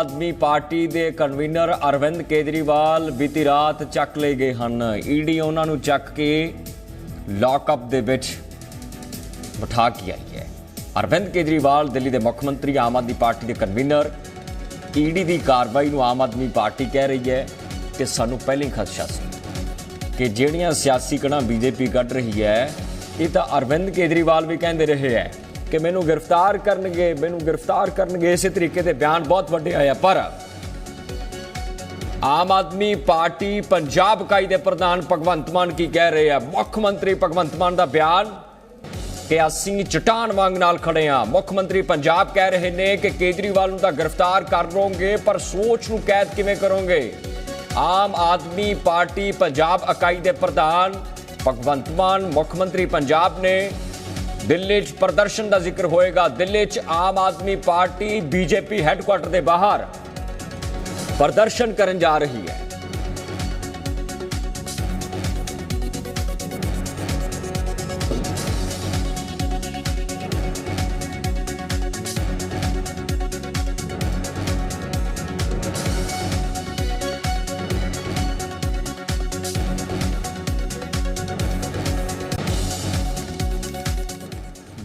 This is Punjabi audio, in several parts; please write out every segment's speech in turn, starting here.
ਆਦਮੀ ਪਾਰਟੀ ਦੇ ਕਨਵੀਨਰ ਅਰਵਿੰਦ ਕੇਜਰੀਵਾਲ ਬੀਤੀ ਰਾਤ ਚੱਕ ਲਏ ਗਏ ਹਨ। ਈਡੀ ਉਹਨਾਂ ਨੂੰ ਚੱਕ ਕੇ ਲਾਕਅਪ ਦੇ ਵਿੱਚ ਬਿਠਾ ਕੇ ਆਈ ਹੈ। ਅਰਵਿੰਦ ਕੇਜਰੀਵਾਲ ਦਿੱਲੀ ਦੇ ਮੁੱਖ ਮੰਤਰੀ, ਆਮ ਆਦਮੀ ਪਾਰਟੀ ਦੇ ਕਨਵੀਨਰ, ਈਡੀ ਦੀ ਕਾਰਵਾਈ ਨੂੰ ਆਮ ਆਦਮੀ ਪਾਰਟੀ ਕਹਿ ਰਹੀ ਹੈ ਕਿ ਸਾਨੂੰ ਪਹਿਲਾਂ ਹੀ ਖਦਸ਼ਾ ਸੀ ਕਿ ਜਿਹੜੀਆਂ ਸਿਆਸੀ ਕਣਾ ਬੀਜੇਪੀ ਕੱਢ ਰਹੀ ਹੈ, ਇਹ ਤਾਂ ਅਰਵਿੰਦ ਕੇਜਰੀਵਾਲ ਵੀ ਕਹਿੰਦੇ ਰਹੇ ਹੈ। ਕਿ ਮੈਨੂੰ ਗ੍ਰਿਫਤਾਰ ਕਰਨਗੇ, ਮੈਨੂੰ ਗ੍ਰਿਫਤਾਰ ਕਰਨਗੇ, ਇਸੇ ਤਰੀਕੇ ਦੇ ਬਿਆਨ ਬਹੁਤ ਵੱਡੇ ਆਏ ਆ। ਪਰ ਆਮ ਆਦਮੀ ਪਾਰਟੀ ਪੰਜਾਬ ਇਕਾਈ ਦੇ ਪ੍ਰਧਾਨ ਭਗਵੰਤ ਮਾਨ ਕੀ ਕਹਿ ਰਹੇ ਆ? ਮੁੱਖ ਮੰਤਰੀ ਭਗਵੰਤ ਮਾਨ ਦਾ ਬਿਆਨ ਕਿ ਅਸੀਂ ਚਟਾਨ ਵਾਂਗ ਨਾਲ ਖੜੇ ਆ। ਮੁੱਖ ਮੰਤਰੀ ਪੰਜਾਬ ਕਹਿ ਰਹੇ ਨੇ ਕਿ ਕੇਜਰੀਵਾਲ ਨੂੰ ਤਾਂ ਗ੍ਰਿਫਤਾਰ ਕਰ ਲਓਗੇ, ਪਰ ਸੋਚ ਨੂੰ ਕੈਦ ਕਿਵੇਂ ਕਰੋਗੇ? ਆਮ ਆਦਮੀ ਪਾਰਟੀ ਪੰਜਾਬ ਇਕਾਈ ਦੇ ਪ੍ਰਧਾਨ ਭਗਵੰਤ ਮਾਨ, ਮੁੱਖ ਮੰਤਰੀ ਪੰਜਾਬ ਨੇ ਦਿੱਲੀ 'ਚ ਪ੍ਰਦਰਸ਼ਨ ਦਾ ਜ਼ਿਕਰ ਹੋਏਗਾ। ਦਿੱਲੀ 'ਚ Aam Aadmi Party, BJP headquarter ਦੇ ਬਾਹਰ ਪ੍ਰਦਰਸ਼ਨ ਕਰਨ ਜਾ ਰਹੀ ਹੈ।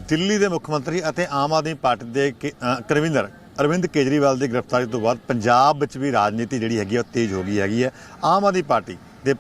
ਦਿੱਲੀ ਦੇ ਮੁੱਖ ਮੰਤਰੀ ਅਤੇ ਆਮ ਆਦਮੀ ਪਾਰਟੀ ਦੇ ਕੇ- ਕਨਵੀਨਰ ਅਰਵਿੰਦ ਕੇਜਰੀਵਾਲ ਦੀ ਗ੍ਰਿਫਤਾਰੀ ਤੋਂ ਬਾਅਦ ਪੰਜਾਬ ਵਿੱਚ ਵੀ ਰਾਜਨੀਤੀ ਜਿਹੜੀ ਹੈਗੀ ਆ, ਉਹ ਤੇਜ਼ ਹੋ ਗਈ ਹੈਗੀ ਹੈ ਆਮ ਆਦਮੀ ਪਾਰਟੀ ਦੇ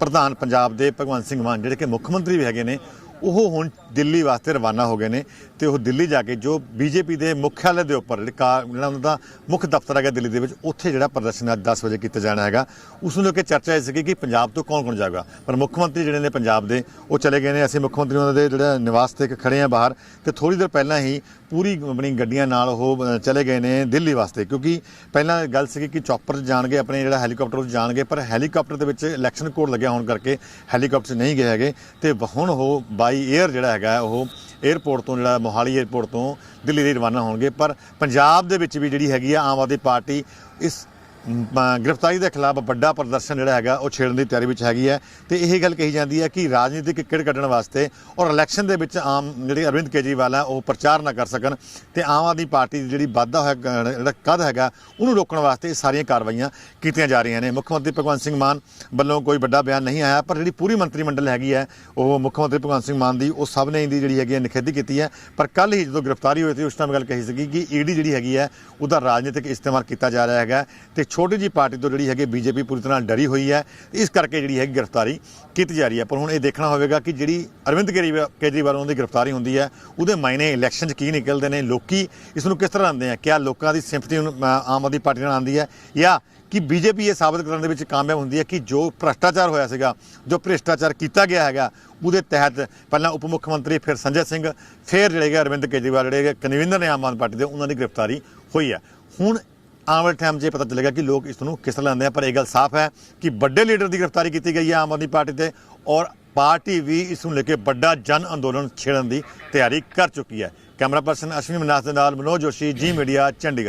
ਪ੍ਰਧਾਨ ਪੰਜਾਬ ਦੇ ਭਗਵੰਤ ਸਿੰਘ ਮਾਨ, ਜਿਹੜੇ ਕਿ ਮੁੱਖ ਮੰਤਰੀ ਵੀ ਹੈਗੇ ਨੇ ਉਹ ਹੁਣ ਦਿੱਲੀ ਵਾਸਤੇ ਰਵਾਨਾ ਹੋ ਗਏ ਨੇ ਤੇ ਉਹ ਦਿੱਲੀ ਜਾ ਕੇ ਜੋ ਬੀਜੇਪੀ ਦੇ ਮੁੱਖਿਆਲੇ ਦੇ ਉੱਪਰ ਜਿਹੜੇ ਕਾ- ਜਿਹੜਾ ਉਹਨਾਂ ਦਾ ਮੁੱਖ ਦਫ਼ਤਰ ਹੈਗਾ ਦਿੱਲੀ ਦੇ ਵਿੱਚ, ਉੱਥੇ ਜਿਹੜਾ ਪ੍ਰਦਰਸ਼ਨ ਅੱਜ 10 ਵਜੇ ਕੀਤਾ ਜਾਣਾ ਹੈਗਾ। ਉਸ ਨੂੰ ਲੈ ਕੇ ਚਰਚਾ ਇਹ ਸੀਗੀ ਕਿ ਪੰਜਾਬ ਤੋਂ ਕੌਣ ਕੌਣ ਜਾਊਗਾ। ਪਰ ਮੁੱਖ ਮੰਤਰੀ ਜਿਹੜੇ ਨੇ ਪੰਜਾਬ ਦੇ, ਉਹ ਚਲੇ ਗਏ ਨੇ। ਅਸੀਂ ਮੁੱਖ ਮੰਤਰੀ ਉਹਨਾਂ ਦੇ ਜਿਹੜਾ ਨਿਵਾਸ ਤੇ ਖੜੇ ਆ ਬਾਹਰ ਤੇ ਥੋੜੀ ਦੇਰ ਪਹਿਲਾਂ ਹੀ ਪੂਰੀ ਆਪਣੀ ਗੱਡੀਆਂ ਨਾਲ ਉਹ ਚਲੇ ਗਏ ਨੇ ਦਿੱਲੀ ਵਾਸਤੇ। ਕਿਉਂਕਿ ਪਹਿਲਾਂ ਗੱਲ ਸੀਗੀ ਕਿ ਚੌਪਰ 'ਚ ਜਾਣਗੇ, ਆਪਣੇ ਜਿਹੜਾ ਹੈਲੀਕਾਪਟਰ 'ਚ ਜਾਣਗੇ, ਪਰ ਹੈਲੀਕਾਪਟਰ ਦੇ ਵਿੱਚ ਇਲੈਕਸ਼ਨ ਕੋਡ ਲੱਗਿਆ ਹੋਣ ਕਰਕੇ ਹੈਲੀਕਾਪਟਰ 'ਚ ਨਹੀਂ ਗਏ ਹੈਗੇ। ਤੇ ਹੁਣ ਉਹ ਬਾਈ 에ਅਰ ਜਿਹੜਾ ਹੈਗਾ, ਉਹ 에어ਪੋਰਟ ਤੋਂ ਜਿਹੜਾ ਮੋਹਾਲੀ 에어ਪੋਰਟ ਤੋਂ ਦਿੱਲੀ ਲਈ ਰਵਾਨਾ ਹੋਣਗੇ। ਪਰ ਪੰਜਾਬ ਦੇ ਵਿੱਚ ਵੀ ਜਿਹੜੀ ਹੈਗੀ ਆ ਆਮ ਆਦਮੀ ਪਾਰਟੀ ਇਸ ਗ੍ਰਿਫਤਾਰੀ ਦੇ ਖਿਲਾਫ ਵੱਡਾ ਪ੍ਰਦਰਸ਼ਨ ਜਿਹੜਾ ਹੈਗਾ, ਉਹ ਛੇੜਨ ਦੀ ਤਿਆਰੀ ਵਿੱਚ ਹੈਗੀ ਹੈ। ਤੇ ਇਹ ਗੱਲ ਕਹੀ ਜਾਂਦੀ ਹੈ ਕਿ ਰਾਜਨੀਤਿਕ ਕਿੜ ਕੱਢਣ ਵਾਸਤੇ ਔਰ ਇਲੈਕਸ਼ਨ ਦੇ ਵਿੱਚ ਆਮ ਜਿਹੜੀ ਅਰਵਿੰਦ ਕੇਜਰੀਵਾਲ ਹੈ, ਉਹ ਪ੍ਰਚਾਰ ਨਾ ਕਰ ਸਕਣ ਤੇ ਆਮ ਆਦਮੀ ਪਾਰਟੀ ਦੀ ਜਿਹੜੀ ਵਾਧਾ ਹੋਇਆ ਜਿਹੜਾ ਕਦ ਹੈਗਾ, ਉਹਨੂੰ ਰੋਕਣ ਵਾਸਤੇ ਇਹ ਸਾਰੀਆਂ ਕਾਰਵਾਈਆਂ ਕੀਤੀਆਂ ਜਾ ਰਹੀਆਂ ਨੇ। ਮੁੱਖ ਮੰਤਰੀ ਭਗਵੰਤ ਸਿੰਘ ਮਾਨ ਵੱਲੋਂ ਕੋਈ ਵੱਡਾ ਬਿਆਨ ਨਹੀਂ ਆਇਆ, ਪਰ ਜਿਹੜੀ ਪੂਰੀ ਮੰਤਰੀ ਮੰਡਲ ਹੈਗੀ ਹੈ, ਉਹ ਮੁੱਖ ਮੰਤਰੀ ਭਗਵੰਤ ਸਿੰਘ ਮਾਨ ਦੀ, ਉਹ ਸਭ ਨੇ ਇਹਦੀ ਜਿਹੜੀ ਹੈਗੀ ਹੈ, ਨਿਖੇਧੀ ਕੀਤੀ ਹੈ। ਪਰ ਕੱਲ ਹੀ ਜਦੋਂ ਗ੍ਰਿਫਤਾਰੀ ਹੋਈ ਸੀ, ਉਸ ਟਾਈਮ ਗੱਲ ਕਹੀ ਸੀਗੀ ਕਿ ਈਡੀ ਜਿਹੜੀ ਹੈਗੀ ਹੈ, ਉਹਦਾ ਰਾਜਨੀਤਿਕ ਇਸਤੇਮਾਲ ਕੀਤਾ ਜਾ ਰਿਹਾ ਹੈਗਾ। ਤੇ ਛੋਟੀ ਜੀ ਪਾਰਟੀ ਤੋਂ ਜਿਹੜੀ ਹੈਗੀ ਬੀਜੇਪੀ ਪੂਰੀ ਤਰ੍ਹਾਂ ਡਰੀ ਹੋਈ ਹੈ। ਇਸ ਕਰਕੇ ਜਿਹੜੀ ਹੈਗੀ ਗ੍ਰਿਫਤਾਰੀ ਕੀਤੀ ਜਾ ਰਹੀ ਹੈ। ਪਰ ਹੁਣ ਇਹ ਦੇਖਣਾ ਹੋਵੇਗਾ ਕਿ ਜਿਹੜੀ ਅਰਵਿੰਦ ਕੇਜਰੀਵਾਲ ਕੇਜਰੀਵਾਲ ਉਹਨਾਂ ਦੀ ਗ੍ਰਿਫਤਾਰੀ ਹੁੰਦੀ ਹੈ, ਉਹਦੇ ਮਾਇਨੇ ਇਲੈਕਸ਼ਨ 'ਚ ਕੀ ਨਿਕਲਦੇ ਨੇ, ਲੋਕੀ ਇਸ ਨੂੰ ਕਿਸ ਤਰ੍ਹਾਂ ਆਉਂਦੇ ਆ? ਕਿਆ ਲੋਕਾਂ ਦੀ ਸਿੰਪਥੀ ਆਮ ਆਦਮੀ ਪਾਰਟੀ ਨਾਲ ਆਉਂਦੀ ਹੈ ਜਾਂ ਕਿ ਬੀਜੇਪੀ ਇਹ ਸਾਬਤ ਕਰਨ ਦੇ ਵਿੱਚ ਕਾਮਯਾਬ ਹੁੰਦੀ ਹੈ ਕਿ ਜੋ ਭ੍ਰਸ਼ਟਾਚਾਰ ਹੋਇਆ ਸੀਗਾ, ਜੋ ਭ੍ਰਿਸ਼ਟਾਚਾਰ ਕੀਤਾ ਗਿਆ ਹੈਗਾ, ਉਹਦੇ ਤਹਿਤ ਪਹਿਲਾਂ ਉਪ ਮੁੱਖ ਮੰਤਰੀ ਫਿਰ ਸੰਜੇ ਸਿੰਘ, ਫਿਰ ਜਿਹੜੇ ਅਰਵਿੰਦ ਕੇਜਰੀਵਾਲ, ਜਿਹੜੇ ਕਨਵੀਨਰ ਨੇ ਆਮ ਆਦਮੀ ਪਾਰਟੀ ਦੇ, ਉਹਨਾਂ ਦੀ ਗ੍ਰਿਫਤਾਰੀ ਹੋਈ ਹੈ। ਹੁਣ ਆਉਣ ਵਾਲੇ ਟਾਈਮ 'ਚ ਇਹ ਪਤਾ ਚੱਲੇਗਾ ਕਿ ਲੋਕ ਇਸ ਨੂੰ ਕਿਸ ਤਰ੍ਹਾਂ ਲੈਂਦੇ ਆ, ਪਰ ਇਹ ਗੱਲ ਸਾਫ਼ ਹੈ ਕਿ ਵੱਡੇ ਲੀਡਰ ਦੀ ਗ੍ਰਿਫਤਾਰੀ ਕੀਤੀ ਗਈ ਹੈ ਆਮ ਆਦਮੀ ਪਾਰਟੀ ਤੇ ਔਰ ਪਾਰਟੀ ਵੀ ਇਸ ਨੂੰ ਲੈ ਕੇ ਵੱਡਾ ਜਨ ਅੰਦੋਲਨ ਛੇੜਨ ਦੀ ਤਿਆਰੀ ਕਰ ਚੁੱਕੀ ਹੈ। ਕੈਮਰਾ ਪਰਸਨ ਅਸ਼ਵਨੀ ਮਨਾਸ ਦੇ ਨਾਲ ਮਨੋਜ ਜੋਸ਼ੀ ਜੀ ਮੀਡੀਆ ਚੰਡੀਗੜ੍ਹ।